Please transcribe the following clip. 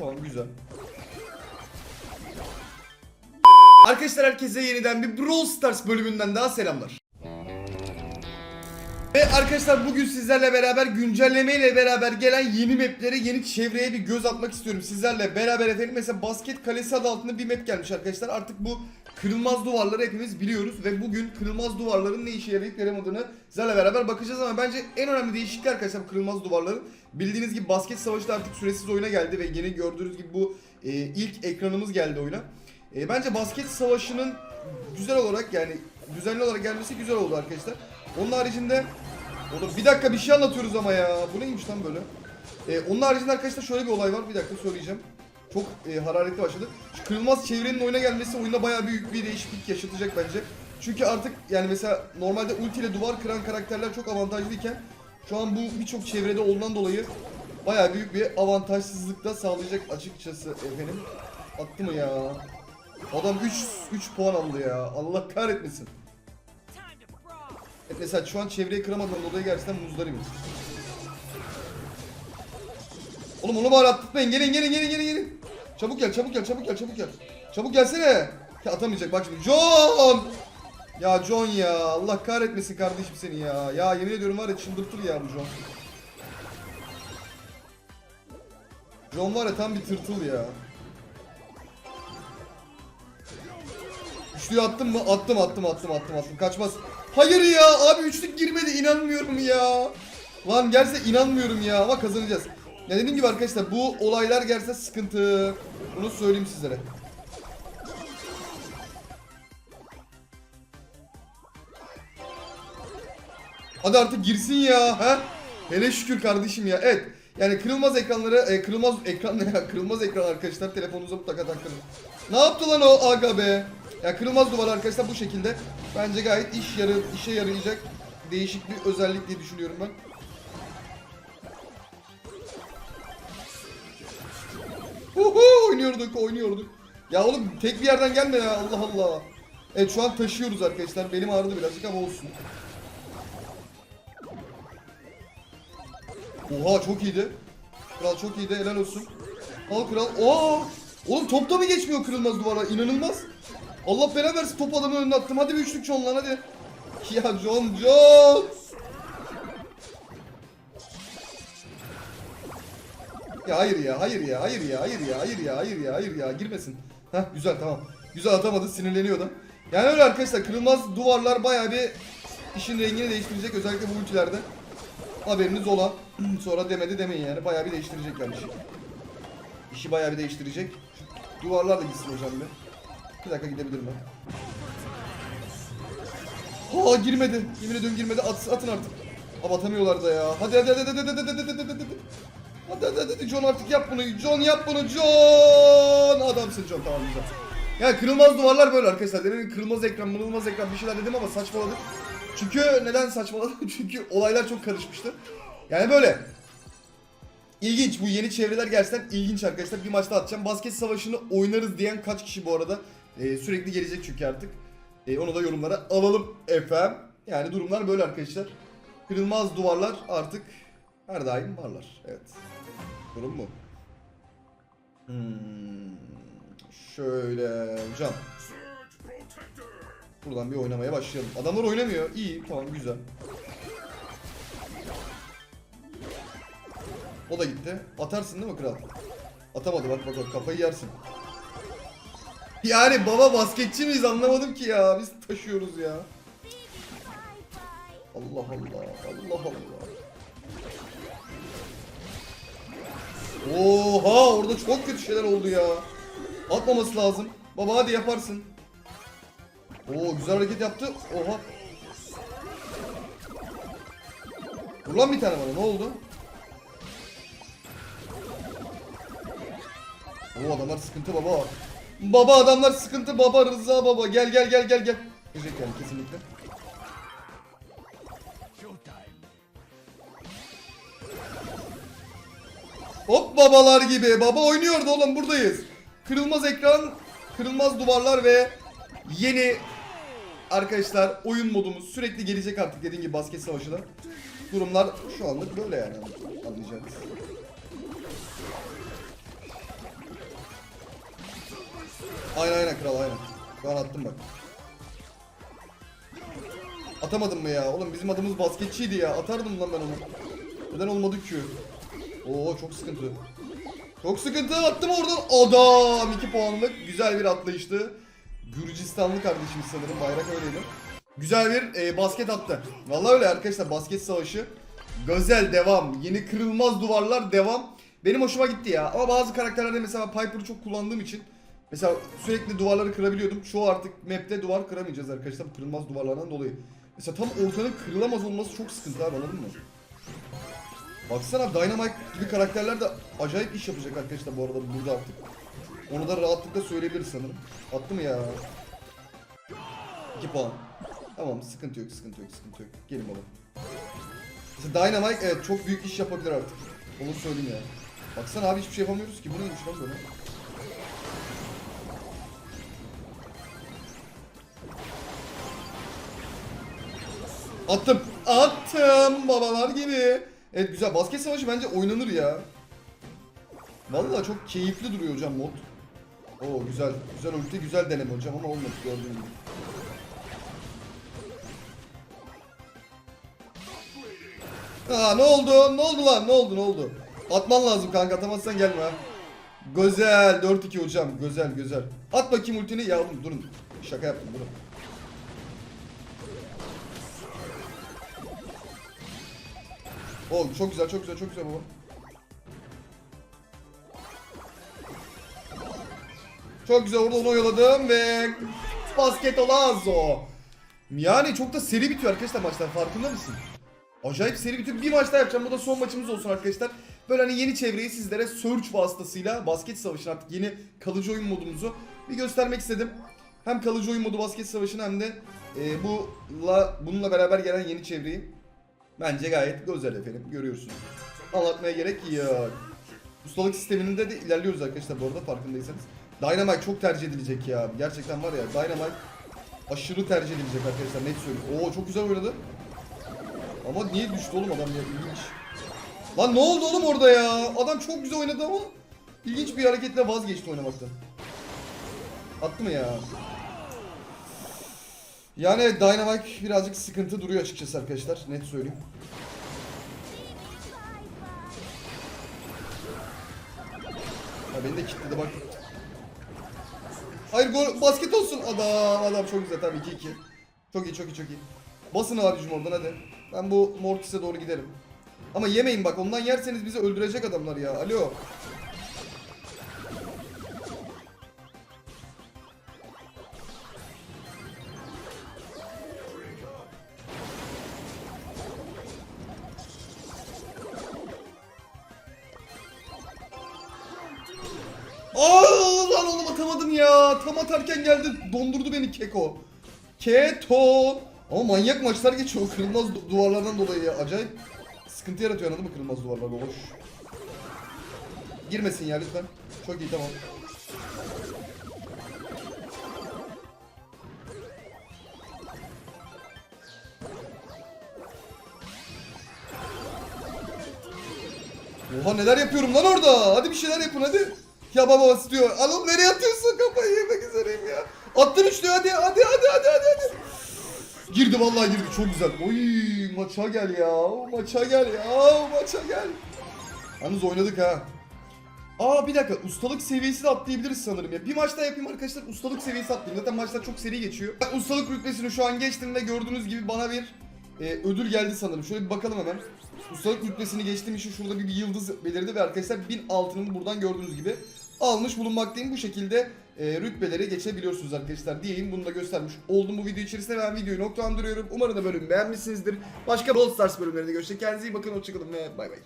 tamam güzel. Arkadaşlar herkese yeniden bir Brawl Stars bölümünden daha selamlar. Ve arkadaşlar bugün sizlerle beraber güncelleme ile beraber gelen yeni maplere, yeni çevreye bir göz atmak istiyorum. Sizlerle beraber efendim mesela basket kalesi adı altında bir map gelmiş arkadaşlar. Artık bu kırılmaz duvarları hepimiz biliyoruz ve bugün kırılmaz duvarların ne işe yarayıp yaramadığını sizlerle beraber bakacağız ama bence en önemli değişiklik arkadaşlar kırılmaz duvarların. Bildiğiniz gibi basket savaşı da artık süresiz oyuna geldi ve yeni gördüğünüz gibi bu e, ilk ekranımız geldi oyuna. E, bence basket savaşının güzel olarak yani düzenli olarak gelmesi güzel oldu arkadaşlar. Onun haricinde Oğlum bir dakika bir şey anlatıyoruz ama ya. Bu neymiş lan böyle? Ee, onun haricinde arkadaşlar şöyle bir olay var. Bir dakika söyleyeceğim. Çok e, hararetli başladı. Şu kırılmaz çevrenin oyuna gelmesi oyunda bayağı büyük bir değişiklik yaşatacak bence. Çünkü artık yani mesela normalde ulti ile duvar kıran karakterler çok avantajlıyken şu an bu birçok çevrede olduğundan dolayı bayağı büyük bir avantajsızlık da sağlayacak açıkçası efendim. Attı mı ya? Adam 3 3 puan aldı ya. Allah kahretmesin. Evet, mesela şu an çevreyi kıramadığım dolayı gerçekten muzdarım. Oğlum onu bari attırtmayın. Gelin gelin gelin gelin gelin. Çabuk gel çabuk gel çabuk gel çabuk gel. Çabuk gelsene. Ya atamayacak bak şimdi. John! Ya John ya. Allah kahretmesin kardeşim seni ya. Ya yemin ediyorum var ya çıldırtır ya bu John. John var ya tam bir tırtıl ya. Üçlüyü attım mı? Attım attım attım attım attım. Kaçmaz. Hayır ya abi üçlük girmedi inanmıyorum ya. Lan gelse inanmıyorum ya ama kazanacağız. Ya dediğim gibi arkadaşlar bu olaylar gelse sıkıntı. Bunu söyleyeyim sizlere. Hadi artık girsin ya. Ha? Hele şükür kardeşim ya. Evet. Yani kırılmaz ekranları, e, kırılmaz ekran ne ya? Kırılmaz ekran arkadaşlar telefonunuza mutlaka takın. Ne yaptı lan o aga be? Ya kırılmaz duvar arkadaşlar bu şekilde. Bence gayet iş yarı, işe yarayacak değişik bir özellik diye düşünüyorum ben. Uhu, oynuyorduk oynuyorduk. Ya oğlum tek bir yerden gelme ya Allah Allah. Evet şu an taşıyoruz arkadaşlar. Benim ağrıdı birazcık ama olsun. Oha çok iyiydi. Kral çok iyiydi helal olsun. Al kral. Oo! Oğlum topta mı geçmiyor kırılmaz duvara? İnanılmaz. Allah bela versin top adamı önüne attım. Hadi bir üçlük John lan hadi. Ya John John. Ya hayır ya hayır ya hayır ya hayır ya hayır ya hayır ya hayır ya girmesin. Heh güzel tamam. Güzel atamadı sinirleniyor da. Yani öyle arkadaşlar kırılmaz duvarlar bayağı bir işin rengini değiştirecek özellikle bu ülkelerde. Haberiniz ola. Sonra demedi demeyin yani bayağı bir değiştirecek yani işi. İşi bayağı bir değiştirecek. Duvarlar da gitsin hocam bir. Bir dakika gidebilirim ben. Ha girmedi. Yemin ediyorum girmedi. At, atın artık. Ama atamıyorlar da ya. Hadi hadi hadi hadi hadi hadi hadi hadi hadi hadi. Hadi hadi John artık yap bunu. John yap bunu. John. Adamsın John tamam güzel. Ya kırılmaz duvarlar böyle arkadaşlar. Demin kırılmaz ekran, kırılmaz ekran bir şeyler dedim ama saçmaladık. Çünkü neden saçmaladım? Çünkü olaylar çok karışmıştı. Yani böyle. İlginç bu yeni çevreler gerçekten ilginç arkadaşlar. Bir maçta atacağım. Basket savaşını oynarız diyen kaç kişi bu arada? Ee, sürekli gelecek çünkü artık. Ee, onu da yorumlara alalım efendim. Yani durumlar böyle arkadaşlar. Kırılmaz duvarlar artık her daim varlar. Evet. Durum bu. Hmm. Şöyle hocam. Buradan bir oynamaya başlayalım. Adamlar oynamıyor. İyi tamam güzel. O da gitti. Atarsın değil mi kral? Atamadı bak bak bak kafayı yersin. Yani baba basketçi miyiz anlamadım ki ya. Biz taşıyoruz ya. Allah Allah. Allah Allah. Oha orada çok kötü şeyler oldu ya. Atmaması lazım. Baba hadi yaparsın. Oo güzel hareket yaptı. Oha. Vur lan bir tane bana ne oldu? Oo adamlar sıkıntı baba. Baba adamlar sıkıntı baba Rıza baba. Gel gel gel gel gel. Gelecek yani kesinlikle. Hop babalar gibi. Baba oynuyordu oğlum buradayız. Kırılmaz ekran, kırılmaz duvarlar ve yeni arkadaşlar oyun modumuz sürekli gelecek artık dediğim gibi basket savaşına. Durumlar şu anlık böyle yani anlayacağınız. Aynen aynen kral aynen. Şu an attım bak. Atamadım mı ya? Oğlum bizim adımız basketçiydi ya. Atardım lan ben onu. Neden olmadı ki? Oo çok sıkıntı. Çok sıkıntı attım oradan. Adam 2 puanlık güzel bir atlayıştı. Gürcistanlı kardeşimiz sanırım bayrak öyleydi. Güzel bir e, basket attı. Vallahi öyle arkadaşlar basket savaşı. Gözel devam. Yeni kırılmaz duvarlar devam. Benim hoşuma gitti ya. Ama bazı karakterlerde mesela Piper'ı çok kullandığım için mesela sürekli duvarları kırabiliyordum. Şu artık map'te duvar kıramayacağız arkadaşlar bu kırılmaz duvarlardan dolayı. Mesela tam ortanın kırılamaz olması çok sıkıntı abi anladın mı? Baksana Dynamite gibi karakterler de acayip iş yapacak arkadaşlar bu arada burada artık. Onu da rahatlıkla söyleyebiliriz sanırım. Attı mı ya? 2 puan. Tamam sıkıntı yok sıkıntı yok sıkıntı yok. Gelin baba. Mesela Dynamite evet çok büyük iş yapabilir artık. Onu söyleyeyim ya. Baksana abi hiçbir şey yapamıyoruz ki. Bu neymiş lan böyle? Attım. Attım babalar gibi. Evet güzel. Basket savaşı bence oynanır ya. Vallahi çok keyifli duruyor hocam mod. Oo güzel. Güzel ulti güzel deneme hocam ama olmadı gördüğün gibi. Aa ne oldu? Ne oldu lan? Ne oldu? Ne oldu? Atman lazım kanka. Atamazsan gelme ha. Güzel. 4-2 hocam. Güzel güzel. At bakayım ultini. Ya oğlum durun. Şaka yaptım durun. Oğlum çok güzel çok güzel çok güzel baba. Çok güzel orada onu oyaladım ve basket olazo. Yani çok da seri bitiyor arkadaşlar maçlar farkında mısın? Acayip seri bitiyor. Bir maç daha yapacağım. Bu da son maçımız olsun arkadaşlar. Böyle hani yeni çevreyi sizlere Search vasıtasıyla basket savaşını artık yeni kalıcı oyun modumuzu bir göstermek istedim. Hem kalıcı oyun modu basket savaşını hem de e, bu'la, bununla beraber gelen yeni çevreyi Bence gayet güzel efendim. Görüyorsunuz. Anlatmaya gerek yok. Ustalık sisteminde de ilerliyoruz arkadaşlar bu arada farkındaysanız. Dynamite çok tercih edilecek ya. Gerçekten var ya Dynamite aşırı tercih edilecek arkadaşlar net söyleyeyim. Oo çok güzel oynadı. Ama niye düştü oğlum adam ya ilginç. Lan ne oldu oğlum orada ya? Adam çok güzel oynadı ama ilginç bir hareketle vazgeçti oynamaktan. Attı mı ya? Yani Dynamite birazcık sıkıntı duruyor açıkçası arkadaşlar. Net söyleyeyim. Ha beni de kilitledi bak. Hayır gol basket olsun. Adam adam çok güzel tabii 2-2. Çok iyi çok iyi çok iyi. Basın abicim oradan hadi. Ben bu Mortis'e doğru giderim. Ama yemeyin bak ondan yerseniz bizi öldürecek adamlar ya. Alo. Atamadım ya. Tam atarken geldi dondurdu beni Keko. Keto. Ama manyak maçlar geçiyor kırılmaz du- duvarlardan dolayı ya. Acayip sıkıntı yaratıyor anladın mı kırılmaz duvarlar boş. Girmesin ya lütfen. Çok iyi tamam. Oha neler yapıyorum lan orada. Hadi bir şeyler yapın hadi. Ya baba istiyor. Alın nereye atıyorsun kafayı yemek üzereyim ya. Attın üçlü hadi hadi hadi hadi hadi hadi. Girdi vallahi girdi çok güzel. Oy maça gel ya. Maça gel ya. Maça gel. Yalnız oynadık ha. Aa bir dakika ustalık seviyesi de atlayabiliriz sanırım ya. Bir maç daha yapayım arkadaşlar ustalık seviyesi atlayayım. Zaten maçlar çok seri geçiyor. Ben ustalık rütbesini şu an geçtim ve gördüğünüz gibi bana bir e, ödül geldi sanırım. Şöyle bir bakalım hemen. Ustalık rütbesini geçtiğim için şurada bir, bir yıldız belirdi ve arkadaşlar 1000 altınını buradan gördüğünüz gibi almış bulunmaktayım. Bu şekilde e, rütbeleri geçebiliyorsunuz arkadaşlar diyeyim. Bunu da göstermiş oldum bu video içerisinde. Ben videoyu noktalandırıyorum. Umarım da bölümü beğenmişsinizdir. Başka Brawl Stars bölümlerinde görüşecek. Kendinize iyi bakın. Hoşçakalın ve bay bay.